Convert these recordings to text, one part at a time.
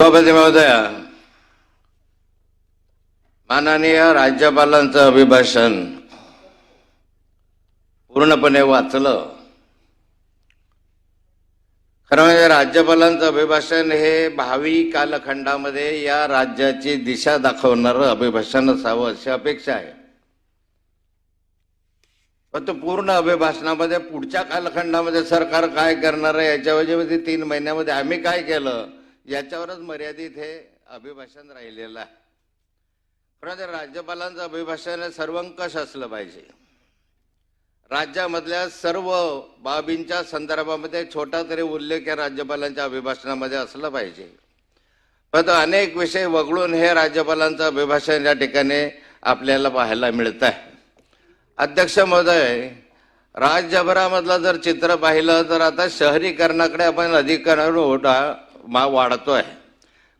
सभापती महोदय माननीय राज्यपालांचं अभिभाषण पूर्णपणे वाचलं. खरं म्हणजे राज्यपालांचं अभिभाषण हे भावी कालखंडामध्ये या राज्याची दिशा दाखवणारं अभिभाषण असावं अशी अपेक्षा आहे. पण तो पूर्ण अभिभाषणामध्ये पुढच्या कालखंडामध्ये सरकार काय करणार आहे याच्याऐवजी तीन महिन्यामध्ये आम्ही काय केलं? याच्यावरच मर्यादित हे अभिभाषण राहिलेलं आहे. खरं तर राज्यपालांचं अभिभाषण हे सर्वंकष असलं पाहिजे. राज्यामधल्या सर्व बाबींच्या संदर्भामध्ये छोटा तरी उल्लेख या राज्यपालांच्या अभिभाषणामध्ये असलं पाहिजे. परंतु अनेक विषय वगळून हे राज्यपालांचं अभिभाषण या ठिकाणी आपल्याला पाहायला मिळत आहे अध्यक्ष महोदय राज्यभरामधलं जर चित्र पाहिलं तर आता शहरीकरणाकडे आपण अधिकारानं मा वाढतो आहे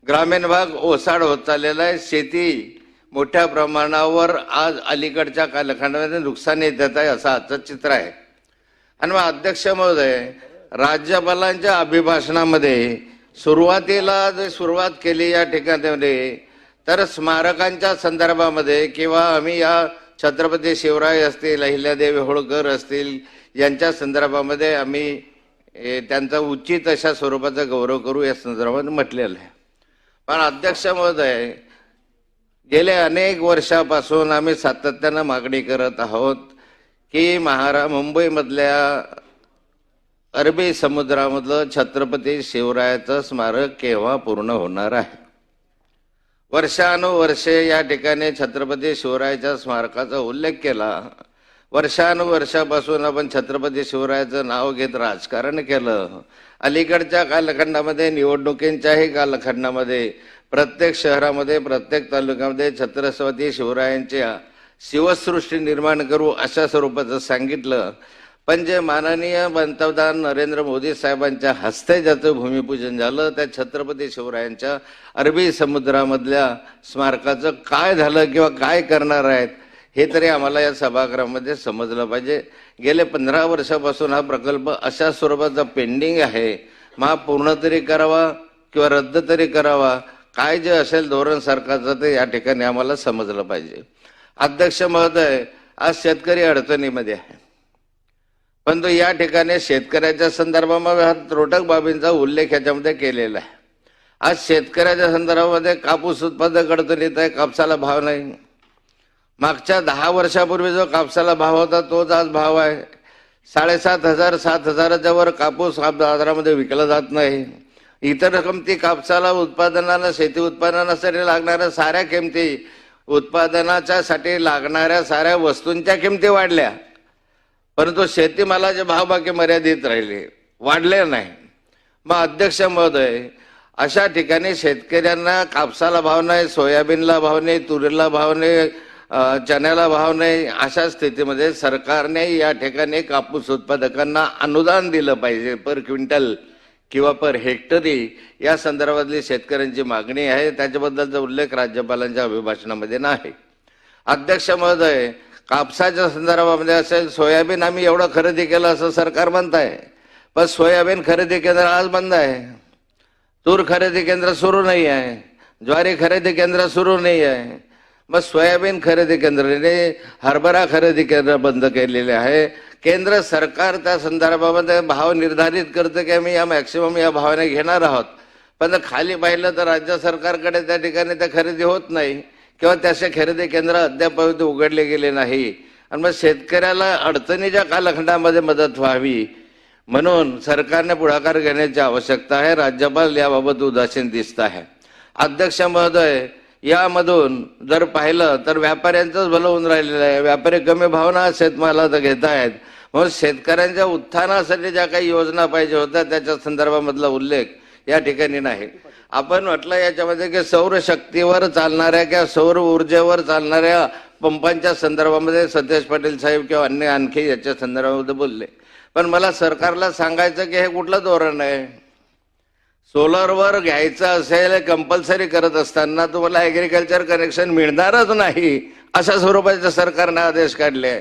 ग्रामीण भाग ओसाड होत चाललेला आहे. शेती मोठ्या प्रमाणावर आज अलीकडच्या कालखंडामध्ये नुकसान येत आहे असं आजचं चित्र आहे. आणि मग अध्यक्ष महोदय राज्यपालांच्या अभिभाषणामध्ये सुरुवातीला जे सुरुवात केली या ठिकाणामध्ये तर स्मारकांच्या संदर्भामध्ये किंवा आम्ही या छत्रपती शिवराय असतील अहिल्यादेवी होळकर असतील यांच्या संदर्भामध्ये आम्ही त्यांचा उचित अशा स्वरूपाचा गौरव करू या संदर्भात म्हटलेलं आहे. पण अध्यक्ष महोदय गेल्या अनेक वर्षापासून आम्ही सातत्यानं मागणी करत आहोत की महारा मुंबईमधल्या अरबी समुद्रामधलं छत्रपती शिवरायाचं स्मारक केव्हा पूर्ण होणार आहे? वर्षानुवर्षे या ठिकाणी छत्रपती शिवरायाच्या स्मारकाचा उल्लेख केला. वर्षानुवर्षापासून आपण छत्रपती शिवरायाचं नाव घेत राजकारण केलं. अलीकडच्या कालखंडामध्ये निवडणुकींच्याही कालखंडामध्ये प्रत्येक शहरामध्ये प्रत्येक तालुक्यामध्ये छत्रपती शिवरायांच्या शिवसृष्टी निर्माण करू अशा स्वरूपाचं सांगितलं. पण जे माननीय पंतप्रधान नरेंद्र मोदी साहेबांच्या हस्ते ज्याचं भूमिपूजन झालं त्या छत्रपती शिवरायांच्या अरबी समुद्रामधल्या स्मारकाचं काय झालं किंवा काय करणार आहेत हे तरी आम्हाला या सभागृहामध्ये समजलं पाहिजे. गेले पंधरा वर्षापासून हा प्रकल्प अशा स्वरूपाचा पेंडिंग आहे. मग हा पूर्ण तरी करावा किंवा रद्द तरी करावा? काय जे असेल धोरण सरकारचं ते या ठिकाणी आम्हाला समजलं पाहिजे. अध्यक्ष महोदय आज शेतकरी अडचणीमध्ये आहे. पण तो या ठिकाणी शेतकऱ्याच्या संदर्भामध्ये हा त्रोटक बाबींचा उल्लेख याच्यामध्ये केलेला आहे. आज शेतकऱ्याच्या संदर्भामध्ये कापूस उत्पादक अडचणीत आहे कापसाला भाव नाही. मागच्या दहा वर्षापूर्वी जो कापसाला भाव होता तोच आज भाव आहे. साडेसात हजार सात हजाराच्या वर कापूस बाजारामध्ये विकला जात नाही. इतर रक्कम ती कापसाला उत्पादनाला शेती उत्पादनासाठी लागणाऱ्या साऱ्या किमती उत्पादनाच्या साठी लागणाऱ्या साऱ्या वस्तूंच्या किमती वाढल्या. परंतु शेतीमालाचे भाव बाकी मर्यादित राहिले वाढले नाही. मग अध्यक्ष महोदय अशा ठिकाणी शेतकऱ्यांना कापसाला भाव नाही सोयाबीनला भाव नाही तुरीला भाव नाही चण्याला भाव नाही अशा स्थितीमध्ये सरकारने या ठिकाणी कापूस उत्पादकांना अनुदान दिलं पाहिजे पर क्विंटल किंवा पर हेक्टरी. या संदर्भातली शेतकऱ्यांची मागणी आहे. त्याच्याबद्दलचा उल्लेख राज्यपालांच्या अभिभाषणामध्ये नाही. अध्यक्ष महोदय कापसाच्या संदर्भामध्ये असेल सोयाबीन आम्ही एवढं खरेदी केलं असं सरकार म्हणत आहे पण सोयाबीन खरेदी केंद्र आज बंद आहे. तूर खरेदी केंद्र सुरू नाही आहे ज्वारी खरेदी केंद्र सुरू नाही आहे मग सोयाबीन खरेदी केंद्राने हरभरा खरेदी केंद्र बंद केलेले आहे. केंद्र सरकार त्या संदर्भामध्ये भाव निर्धारित करतं की आम्ही या मॅक्सिमम या भावाने घेणार आहोत. पण जर खाली पाहिलं तर राज्य सरकारकडे त्या ठिकाणी त्या खरेदी होत नाही किंवा त्याचे खरेदी केंद्र अद्याप उघडले गेले नाही. आणि मग शेतकऱ्याला अडचणीच्या कालखंडामध्ये मदत व्हावी म्हणून सरकारने पुढाकार घेण्याची आवश्यकता आहे. राज्यपाल याबाबत उदासीन दिसत आहे. अध्यक्ष महोदय यामधून जर पाहिलं तर व्यापाऱ्यांचंच भलं होऊन राहिलेलं आहे. व्यापारी कमी भावना शेतमालाचा घेत आहेत म्हणून शेतकऱ्यांच्या उत्थानासाठी ज्या काही योजना पाहिजे होत्या त्याच्या संदर्भामधला उल्लेख या ठिकाणी नाही. आपण म्हटलं याच्यामध्ये की सौर शक्तीवर चालणाऱ्या किंवा सौर ऊर्जेवर चालणाऱ्या पंपांच्या संदर्भामध्ये सतेज पाटील साहेब किंवा अन्य आणखी याच्या संदर्भामध्ये बोलले. पण मला सरकारला सांगायचं की हे कुठलं धोरण आहे? सोलरवर घ्यायचं असेल कंपल्सरी करत असताना तुम्हाला ऍग्रिकल्चर कनेक्शन मिळणारच नाही अशा स्वरूपाचे सरकारने आदेश काढले.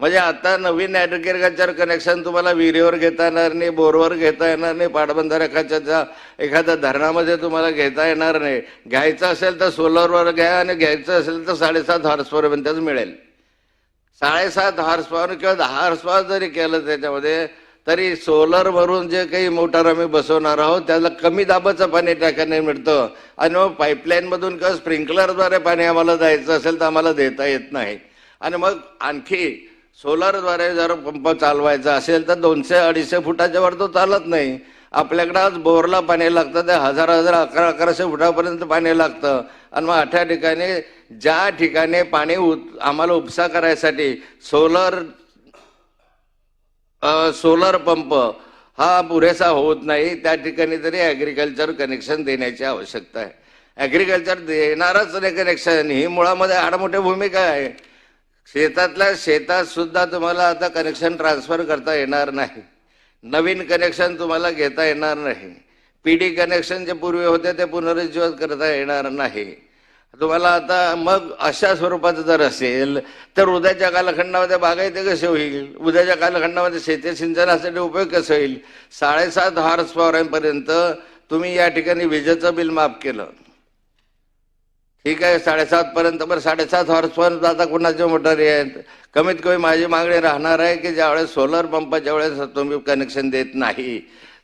म्हणजे आता नवीन ॲग्रिकल्चर कनेक्शन तुम्हाला विहिरीवर घेता येणार नाही बोरवर घेता येणार नाही पाटबंधारेखाच्या एखाद्या धरणामध्ये तुम्हाला घेता येणार नाही. घ्यायचं असेल तर सोलरवर घ्या आणि घ्यायचं असेल तर साडेसात हॉर्सपर्यंतच मिळेल. साडेसात हॉर्स पॉवर किंवा दहा हॉर्स पॉवर जरी केलं त्याच्यामध्ये तरी सोलर वरून जे काही मोटर आम्ही बसवणार आहोत त्याला कमी दाबाचं पाणी टाकायला मिळतं. आणि मग पाईपलाईन मधून किंवा स्प्रिंकलरद्वारे पाणी आम्हाला जायचं असेल तर आम्हाला देता येत नाही. आणि मग आणखी सोलरद्वारे जर पंप चालवायचा असेल तर दोनशे अडीचशे फुटाच्या वर तो चालत नाही. आपल्याकडं आज बोरला पाणी लागतं ते हजार हजार अकरा अकराशे फुटापर्यंत पाणी लागतं. आणि मग अठ्या ठिकाणी ज्या ठिकाणी पाणी उत- आम्हाला उपसा करायसाठी सोलर सोलर पंप हा पुरेसा होत नाही. त्या ठिकाणी तरी ॲग्रिकल्चर कनेक्शन देण्याची आवश्यकता आहे. ॲग्रिकल्चर देणारच नाही कनेक्शन ही मुळामध्ये आडमोठी भूमिका आहे. शेतातल्या शेतात सुद्धा तुम्हाला आता कनेक्शन ट्रान्सफर करता येणार नाही. नवीन कनेक्शन तुम्हाला घेता येणार नाही. पीडी कनेक्शन जे पूर्वी होते ते पुनरुज्जीवन करता येणार नाही. तुम्हाला आता मग अशा स्वरूपाचं जर असेल तर उद्याच्या कालखंडामध्ये बागायती कसे होईल? उद्याच्या कालखंडामध्ये शेती सिंचनासाठी उपयोग कसा होईल? साडेसात हॉर्स पॉवरांपर्यंत तुम्ही या ठिकाणी विजेचं बिल माफ केलं. ठीक आहे साडेसात पर्यंत बरं साडेसात हॉर्स पर्यंत आता कुणाचे मोटारी आहेत? कमीत कमी माझी मागणी राहणार आहे की ज्यावेळेस सोलर पंपाच्या वेळेस तुम्ही कनेक्शन देत नाही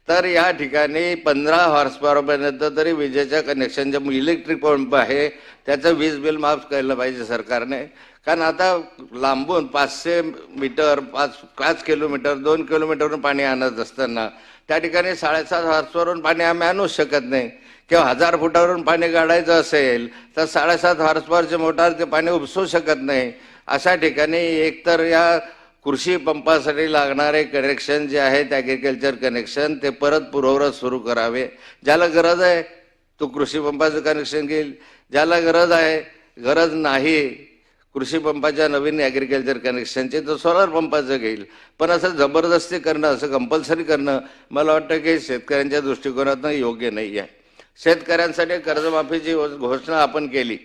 तर या ठिकाणी पंधरा हॉर्स पॉवरपर्यंत तरी विजेच्या कनेक्शन जे इलेक्ट्रिक पंप आहे त्याचं वीज बिल माफ केलं पाहिजे सरकारने. कारण आता लांबून पाचशे मीटर पाच पाच किलोमीटर दोन किलोमीटरवरून पाणी आणत असताना त्या ठिकाणी साडेसात हॉर्सवरून पाणी आम्ही आणूच शकत नाही. किंवा हजार फुटावरून पाणी काढायचं असेल तर साडेसात हॉर्सपॉवरचे मोटार ते पाणी उपसू शकत नाही. अशा ठिकाणी एकतर या कृषी पंपासाठी लागणारे कनेक्शन जे आहेत ॲग्रिकल्चर कनेक्शन ते परत पूर्ववत सुरू करावे. ज्याला गरज आहे तो कृषी पंपाचं कनेक्शन घेईल. ज्याला गरज आहे गरज नाही कृषी पंपाच्या नवीन ॲग्रिकल्चर कनेक्शनचे तर सोलार पंपाचं घेईल. पण असं जबरदस्ती करणं असं कंपल्सरी करणं मला वाटतं की शेतकऱ्यांच्या दृष्टिकोनातून योग्य नाही आहे. शेतकऱ्यांसाठी कर्जमाफीची घोषणा आपण केली.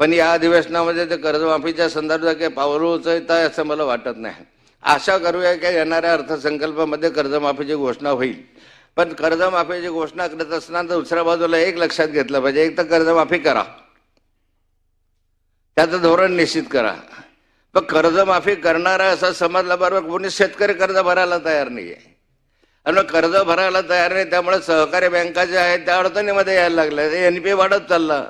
पण या अधिवेशनामध्ये ते कर्जमाफीच्या संदर्भात काही पावलं उचलत आहे असं मला वाटत नाही. आशा करूया की येणाऱ्या अर्थसंकल्पामध्ये कर्जमाफीची घोषणा होईल. पण कर्जमाफीची घोषणा करत असताना दुसऱ्या बाजूला एक लक्षात घेतलं पाहिजे. एक तर कर्जमाफी करा. त्याचं धोरण निश्चित करा. पण कर्जमाफी करणारा असं समजला बरोबर कोणी शेतकरी कर्ज भरायला तयार नाही आहे आणि मग कर्ज भरायला तयार नाही त्यामुळे सहकारी बँका ज्या आहेत त्या अडचणीमध्ये यायला लागल्या. एन पी वाढत चाललं.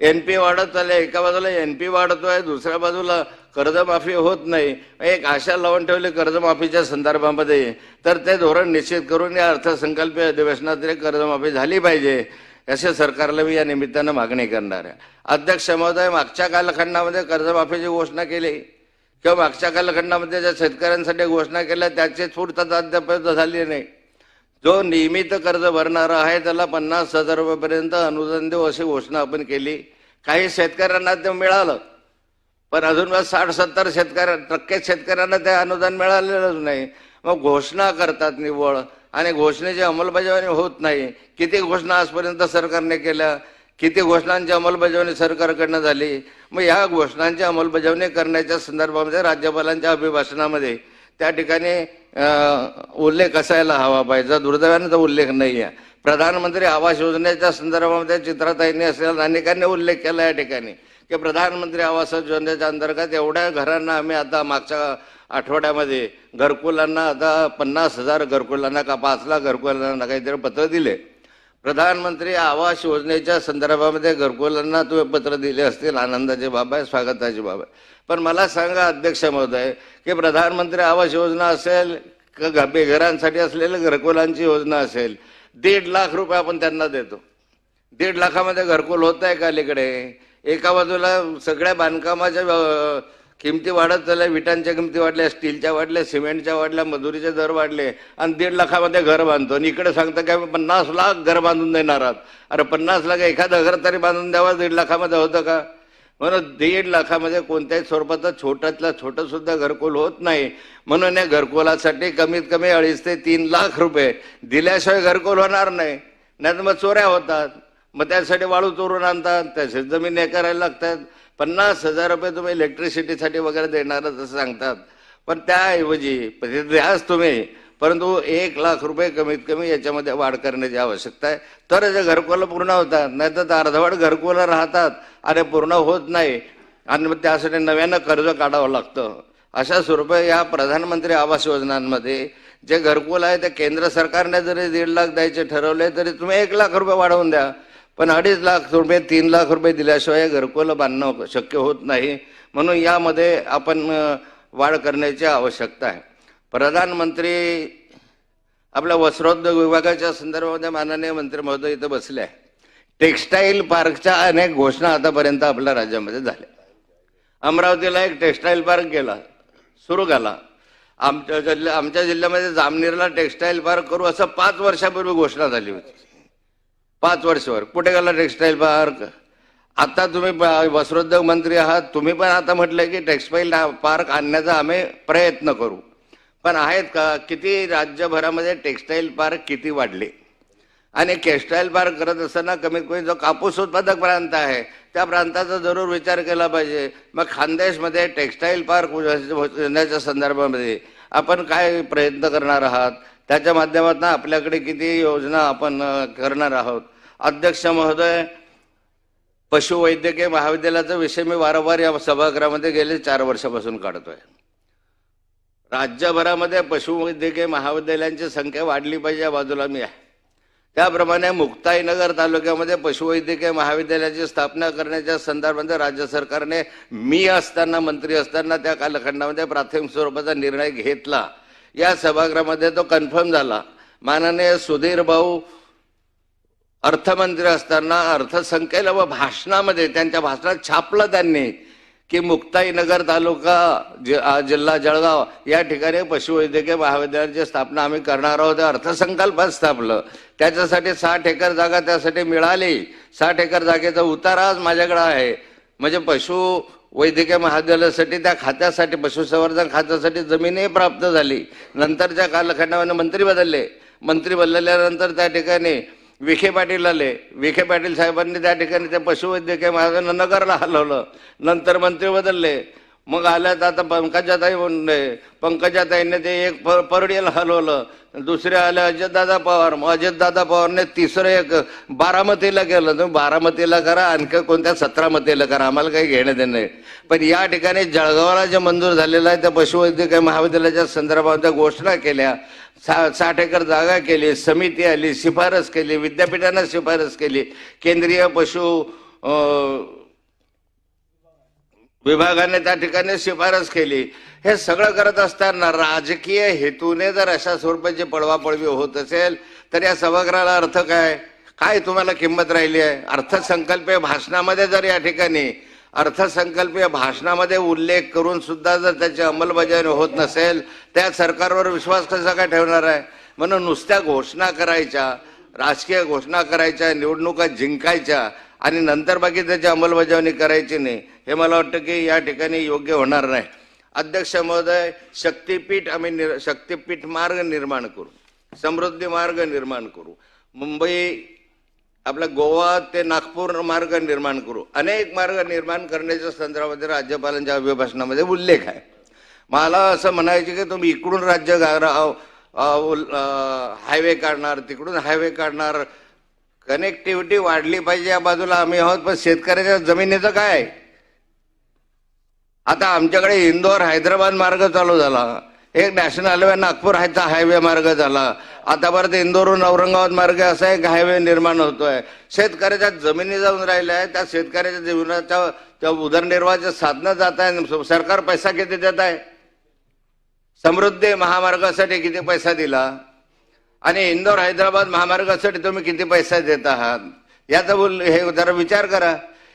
एन पी वाढत चालले एका बाजूला एन पी वाढतोय दुसऱ्या बाजूला कर्जमाफी होत नाही. एक आशा लावून ठेवली कर्जमाफीच्या संदर्भामध्ये. तर ते धोरण निश्चित करून या अर्थसंकल्पीय अधिवेशनात तरी कर्जमाफी झाली पाहिजे असे सरकारला मी या निमित्तानं मागणी करणार आहे. अध्यक्ष महोदय मागच्या कालखंडामध्ये कर्जमाफीची घोषणा केली. किंवा मागच्या कालखंडामध्ये ज्या शेतकऱ्यांसाठी घोषणा केल्या त्याची पूर्तता अद्याप झाली नाही. जो नियमित कर्ज भरणारा आहे त्याला पन्नास हजार रुपयेपर्यंत अनुदान देऊ अशी घोषणा आपण केली. काही शेतकऱ्यांना ते मिळालं पण अजून साठ सत्तर शेतकऱ्या टक्के शेतकऱ्यांना ते अनुदान मिळालेलंच नाही. मग घोषणा करतात निव्वळ आणि घोषणेची अंमलबजावणी होत नाही. किती घोषणा आजपर्यंत सरकारने केल्या? किती घोषणांची अंमलबजावणी सरकारकडनं झाली? मग ह्या घोषणांची अंमलबजावणी करण्याच्या संदर्भामध्ये राज्यपालांच्या अभिभाषणामध्ये त्या ठिकाणी उल्लेख असायला हवा पाहिजे. दुर्दैवाने उल्लेख नाही आहे प्रधानमंत्री आवास योजनेच्या संदर्भामध्ये चित्रताईंनी असलेल्या अनेकांनी उल्लेख केला या ठिकाणी की प्रधानमंत्री आवास योजनेच्या अंतर्गत एवढ्या घरांना आम्ही आता मागच्या आठवड्यामध्ये घरकुलांना आता पन्नास हजार घरकुलांना का पाच लाख घरकुलांना काहीतरी पत्र दिले. प्रधानमंत्री आवास योजनेच्या संदर्भामध्ये घरकुलांना तुम्ही पत्र दिले असतील. आनंदाची बाब आहे स्वागताची बाब आहे. पण मला सांगा अध्यक्ष महोदय की प्रधानमंत्री आवास योजना असेल का बेघरांसाठी असलेल्या घरकुलांची योजना असेल दीड लाख रुपये आपण त्यांना देतो. दीड लाखामध्ये घरकुल होत आहे का अलीकडे? एका बाजूला सगळ्या बांधकामाच्या किमती वाढत चालल्या विटांच्या किमती वाढल्या स्टीलच्या वाढल्या सिमेंटच्या वाढल्या मजुरीचे दर वाढले आणि दीड लाखामध्ये घर बांधतो. आणि इकडे सांगतं की आम्ही पन्नास लाख घर बांधून देणार आहात. अरे पन्नास लाख एखादं घर तरी बांधून द्यावा दीड लाखामध्ये होतं का? म्हणून दीड लाखामध्ये कोणत्याही स्वरूपाचं छोट्यातलं छोटं सुद्धा घरकुल होत नाही. म्हणून या घरकुलासाठी कमीत कमी अडीच ते तीन लाख रुपये दिल्याशिवाय घरकुल होणार नाही. नाही तर मग चोऱ्या होतात. मग त्यासाठी वाळू चोरून आणतात त्याचे जमीन हे करायला लागतात. पन्नास हजार रुपये तुम्ही इलेक्ट्रिसिटीसाठी वगैरे देणार असं सांगतात. पण त्याऐवजी म्हणजे द्याच तुम्ही परंतु एक लाख रुपये कमीत कमी याच्यामध्ये वाढ करण्याची आवश्यकता आहे. तर जे घरकुलं पूर्ण होतात नाही तर अर्धवट घरकुलं राहतात. आणि पूर्ण होत नाही. आणि मग त्यासाठी नव्यानं कर्ज काढावं लागतं. अशा स्वरूप या प्रधानमंत्री आवास योजनांमध्ये जे घरकुल आहे ते केंद्र सरकारने जरी दीड लाख द्यायचे ठरवले तरी तुम्ही एक लाख रुपये वाढवून द्या. पण अडीच लाख रुपये तीन लाख रुपये दिल्याशिवाय घरकुलं बांधणं शक्य होत नाही. म्हणून यामध्ये आपण वाढ करण्याची आवश्यकता आहे. प्रधानमंत्री आपल्या वस्त्रोद्योग विभागाच्या संदर्भामध्ये माननीय मंत्री महोदय इथं बसले आहे टेक्स्टाईल पार्कच्या अनेक घोषणा आतापर्यंत आपल्या राज्यामध्ये झाल्या. अमरावतीला एक टेक्स्टाईल पार्क गेला सुरू झाला. आमच्या जिल्ह्या आमच्या जिल्ह्यामध्ये जामनेरला टेक्स्टाईल पार्क करू असं पाच वर्षापूर्वी घोषणा झाली होती. पाच वर्षावर. कुठे गेला टेक्स्टाईल पार्क? आता तुम्ही वस्त्रोद्योग मंत्री आहात. तुम्ही पण आता म्हटलं की टेक्स्टाईल पार्क आणण्याचा आम्ही प्रयत्न करू. पण आहेत का? किती राज्यभरामध्ये टेक्स्टाईल पार्क किती वाढले? आणि टेक्स्टाईल पार्क करत असताना कमीत कमी जो कापूस उत्पादक प्रांत आहे त्या प्रांताचा जरूर विचार केला पाहिजे. मग खानदेशमध्ये टेक्स्टाईल पार्क संदर्भामध्ये आपण काय प्रयत्न करणार आहात? त्याच्या माध्यमातून आपल्याकडे किती योजना आपण करणार आहोत. अध्यक्ष महोदय पशुवैद्यकीय महाविद्यालयाचा विषय मी वारंवार या सभागृहामध्ये गेले चार वर्षापासून काढतोय. राज्यभरामध्ये पशुवैद्यकीय महाविद्यालयांची संख्या वाढली पाहिजे या बाजूला मी आहे. त्याप्रमाणे मुक्ताईनगर तालुक्यामध्ये पशुवैद्यकीय महाविद्यालयाची स्थापना करण्याच्या संदर्भामध्ये राज्य सरकारने मी असताना मंत्री असताना त्या कालखंडामध्ये प्राथमिक स्वरूपाचा निर्णय घेतला. या सभागृहामध्ये तो कन्फर्म झाला. माननीय सुधीर भाऊ अर्थमंत्री असताना अर्थसंख्येला व भाषणामध्ये त्यांच्या भाषणात छापलं त्यांनी की मुक्ताईनगर तालुका जि- जिल्हा जळगाव या ठिकाणी पशुवैद्यकीय महाविद्यालयाची स्थापना आम्ही करणार आहोत. हे अर्थसंकल्पात स्थापलं. त्याच्यासाठी साठ एकर जागा त्यासाठी मिळाली. साठ एकर जागेचा उतारा आज माझ्याकडे आहे. म्हणजे पशु वैद्यकीय महाविद्यालयासाठी त्या खात्यासाठी पशुसंवर्धन खात्यासाठी जमीनही प्राप्त झाली. नंतरच्या कालखंडामध्ये मंत्री बदलले. मंत्री बदलल्यानंतर त्या ठिकाणी विखे पाटील आले. विखे पाटील साहेबांनी त्या ठिकाणी त्या पशुवैद्यकीय महाविद्यालय नगरला हलवलं. नंतर मंत्री बदलले. मग आल्यात आता पंकजाताई म्हणले पंकजाताईने ते एक पर परडीला हलवलं. दुसरे आले अजितदादा पवार. मग अजितदादा पवारने तिसरं एक बारामतीला केलं तुम्ही बारामतीला करा आणखी कोणत्या सतरामतीला करा. आम्हाला काही घेणं देणं नाही. पण या ठिकाणी जळगावला जे मंजूर झालेलं आहे त्या पशुवैद्यकीय महाविद्यालयाच्या संदर्भात त्या घोषणा केल्या. सा साठ एकर जागा केली समिती आली शिफारस केली विद्यापीठानं शिफारस केली. केंद्रीय पशु विभागाने त्या ठिकाणी शिफारस केली. हे सगळं करत असताना राजकीय हेतूने जर अशा स्वरूपाची पळवापळवी होत असेल तर या सभागृहाला अर्थ काय? काय तुम्हाला किंमत राहिली आहे? अर्थसंकल्पीय भाषणामध्ये जर या ठिकाणी अर्थसंकल्पीय भाषणामध्ये उल्लेख करून सुद्धा जर त्याची अंमलबजावणी होत नसेल त्या सरकारवर विश्वास कसा काय ठेवणार आहे? म्हणून नुसत्या घोषणा करायच्या राजकीय घोषणा करायच्या निवडणुका जिंकायच्या आणि नंतर बाकी त्याची अंमलबजावणी करायची नाही. हे मला वाटतं की या ठिकाणी योग्य होणार नाही. अध्यक्ष महोदय शक्तीपीठ आम्ही निर शक्तीपीठ मार्ग निर्माण करू. समृद्धी मार्ग निर्माण करू. मुंबई आपला गोवा ते नागपूर मार्ग निर्माण करू. अनेक मार्ग निर्माण करण्याच्या संदर्भामध्ये राज्यपालांच्या अभिभाषणामध्ये उल्लेख आहे. मला असं म्हणायचे की तुम्ही इकडून राज्य हायवे काढणार तिकडून हायवे काढणार. कनेक्टिव्हिटी वाढली पाहिजे या बाजूला आम्ही आहोत पण शेतकऱ्याच्या जमिनीचं काय आता आमच्याकडे इंदोर हैदराबाद मार्ग चालू झाला. एक नॅशनल हायवे नागपूर हायचा हायवे मार्ग झाला. आता परत इंदोरहून औरंगाबाद मार्ग असा एक हायवे निर्माण होतोय. शेतकऱ्याच्या जमिनी जाऊन राहिल्या आहे त्या शेतकऱ्याच्या जीवनाच्या त्या उदरनिर्वाहाच्या साधनं जात आहे सरकार पैसा किती देत आहे? समृद्धी महामार्गासाठी किती पैसा दिला? आणि इंदोर हैदराबाद महामार्गासाठी तुम्ही किती पैसा देत आहात? याचा बोल हे जरा विचार करा.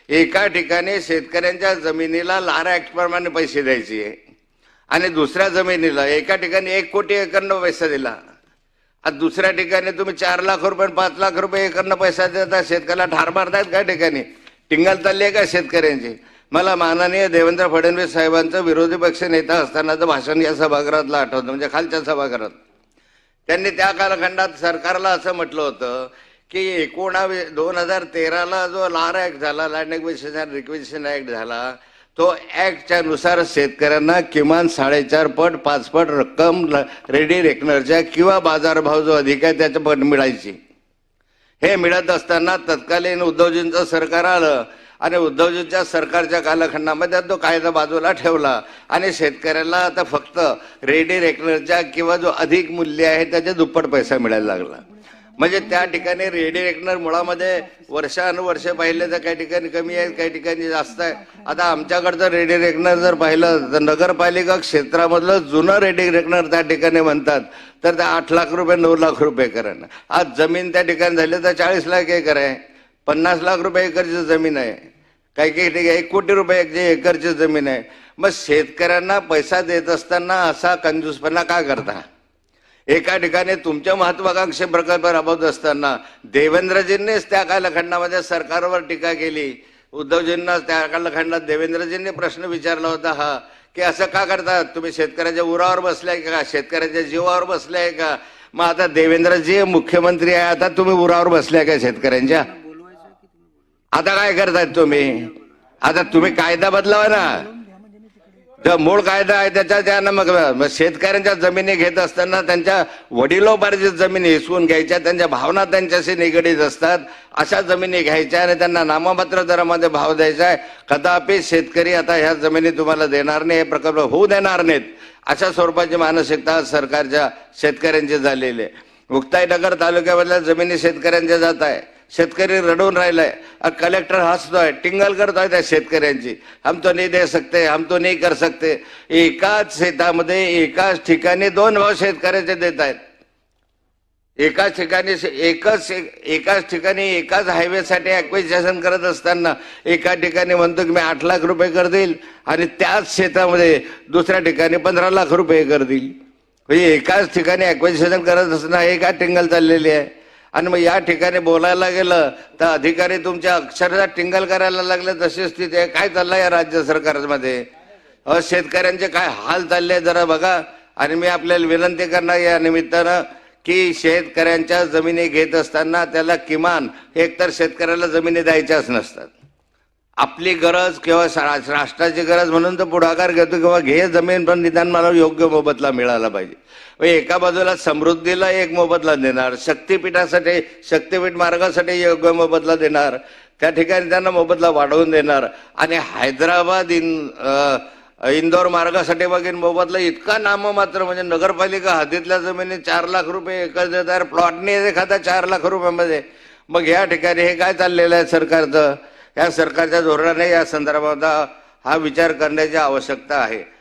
एका ठिकाणी शेतकऱ्यांच्या जमिनीला लारा ऍक्टप्रमाणे पैसे द्यायचे. आणि दुसऱ्या जमिनीला एका ठिकाणी एक कोटी एकरनं पैसा दिला. आता दुसऱ्या ठिकाणी तुम्ही चार लाख रुपये पाच लाख रुपये एकरनं पैसा देता शेतकऱ्याला ठार मारतायत काय ठिकाणी? टिंगल चालली आहे का शेतकऱ्यांची? मला माननीय देवेंद्र फडणवीस साहेबांचं विरोधी पक्ष नेता असतानाचं भाषण या सभागृहातलं आठवतं म्हणजे खालच्या सभागृहात. त्यांनी त्या कालखंडात सरकारला असं म्हटलं होतं की एकोणावीस दोन हजार तेराला जो लार ऍक्ट झाला लँड एक्विजिशन रिक्विजिशन ऍक्ट झाला तो ऍक्टच्या नुसार शेतकऱ्यांना किमान साडेचार पट पाच पट रक्कम ल- रेडी रेकनरच्या किंवा बाजारभाव जो अधिक आहे त्याच्या पट मिळायची. हे मिळत असताना तत्कालीन उद्धवजींचं सरकार आलं आणि उद्धवजींच्या सरकारच्या कालखंडामध्ये तो कायदा बाजूला ठेवला आणि शेतकऱ्याला आता फक्त रेडी रेकनरच्या किंवा जो अधिक मूल्य आहे त्याच्या दुप्पट पैसा मिळायला लागला. म्हणजे त्या ठिकाणी रेडी रेकनर मुळामध्ये वर्षानुवर्ष पाहिलं तर काही ठिकाणी कमी आहे काही ठिकाणी जास्त आहे. आता आमच्याकडचं रेडी रेकनर जर पाहिलं तर नगरपालिका क्षेत्रामधलं जुनं रेडी रेकनर त्या ठिकाणी म्हणतात. तर त्या आठ लाख रुपये नऊ लाख रुपये करणं आज जमीन त्या ठिकाणी झाली तर चाळीस लाख एकर आहे. पन्नास लाख रुपये एकरची जमीन आहे. काही काही ठिकाणी एक कोटी रुपये एक- जे एकरची जमीन आहे. मग शेतकऱ्यांना पैसा देत असताना असा कंजूसपणा का करता? एका ठिकाणी तुमच्या महत्वाकांक्षी प्रकल्प राबवत असताना देवेंद्रजींनीच त्या कालखंडामध्ये सरकारवर टीका केली. उद्धवजींना त्या कालखंडात देवेंद्रजींनी प्रश्न विचारला होता हा की असं का करतात तुम्ही शेतकऱ्याच्या उरावर बसलाय का? शेतकऱ्याच्या जीवावर बसलाय का? मग आता देवेंद्रजी मुख्यमंत्री आहे आता तुम्ही उरावर बसलाय का शेतकऱ्यांच्या? आता काय करतायत तुम्ही? आता तुम्ही कायदा बदलावा ना. जो मूळ कायदा आहे त्याच्या त्यानं मग शेतकऱ्यांच्या जमिनी घेत असताना त्यांच्या वडिलोपार्जित जमिनी हिसवून घ्यायच्या त्यांच्या भावना त्यांच्याशी निगडीत असतात अशा जमिनी घ्यायच्या आणि त्यांना नाममात्र दरामध्ये भाव द्यायचा आहे. कदापि शेतकरी आता ह्या जमिनी तुम्हाला देणार नाही हे प्रकल्प होऊ देणार नाहीत. अशा स्वरूपाची मानसिकता सरकारच्या शेतकऱ्यांची झालेली आहे. मुक्ताईनगर तालुक्यामधल्या जमिनी शेतकऱ्यांच्या जात आहे. शेतकरी रडून राहिलाय. कलेक्टर हसतोय टिंगल करतोय त्या शेतकऱ्यांची. हम तो नाही दे सकते हम तो नाही कर सकते. एकाच शेतामध्ये एकाच ठिकाणी दोन भाव शेतकऱ्याचे देत आहेत. एकाच ठिकाणी शे- एकच एकाच ठिकाणी एकाच हायवेसाठी ॲक्विजिशन करत असताना एका ठिकाणी म्हणतो की मी आठ लाख रुपये कर देईल आणि त्याच शेतामध्ये दुसऱ्या ठिकाणी पंधरा लाख रुपये कर देईल. म्हणजे एकाच ठिकाणी ॲक्विजिशन करत असताना एका टिंगल चाललेली आहे. आणि मग या ठिकाणी बोलायला गेलं तर अधिकारी तुमच्या अक्षरशः टिंगल करायला लागले तशी स्थिती आहे. काय चाललं या राज्य सरकारमध्ये? अ शेतकऱ्यांचे काय हाल चालले जरा बघा. आणि मी आपल्याला विनंती करणार या निमित्तानं की शेतकऱ्यांच्या जमिनी घेत असताना त्याला किमान एकतर शेतकऱ्याला जमिनी द्यायच्याच नसतात. आपली गरज किंवा राष्ट्राची गरज म्हणून तर पुढाकार घेतो किंवा घे जमीन पण निदान मला योग्य मोबदला मिळाला पाहिजे. मग एका बाजूला समृद्धीला एक मोबदला देणार शक्तीपीठासाठी शक्तीपीठ मार्गासाठी योग्य मोबदला देणार त्या ठिकाणी त्यांना मोबदला वाढवून देणार. आणि हैदराबाद इन इंदोर मार्गासाठी बघेन मोबदला इतका नाममात्र म्हणजे नगरपालिका हद्दीतल्या जमिनी चार लाख रुपये एकच देतात प्लॉटने एखादा चार लाख रुपयामध्ये. मग या ठिकाणी हे काय चाललेलं आहे सरकारचं? या सरकारच्या धोरणाने या संदर्भात हा विचार करण्याची आवश्यकता आहे.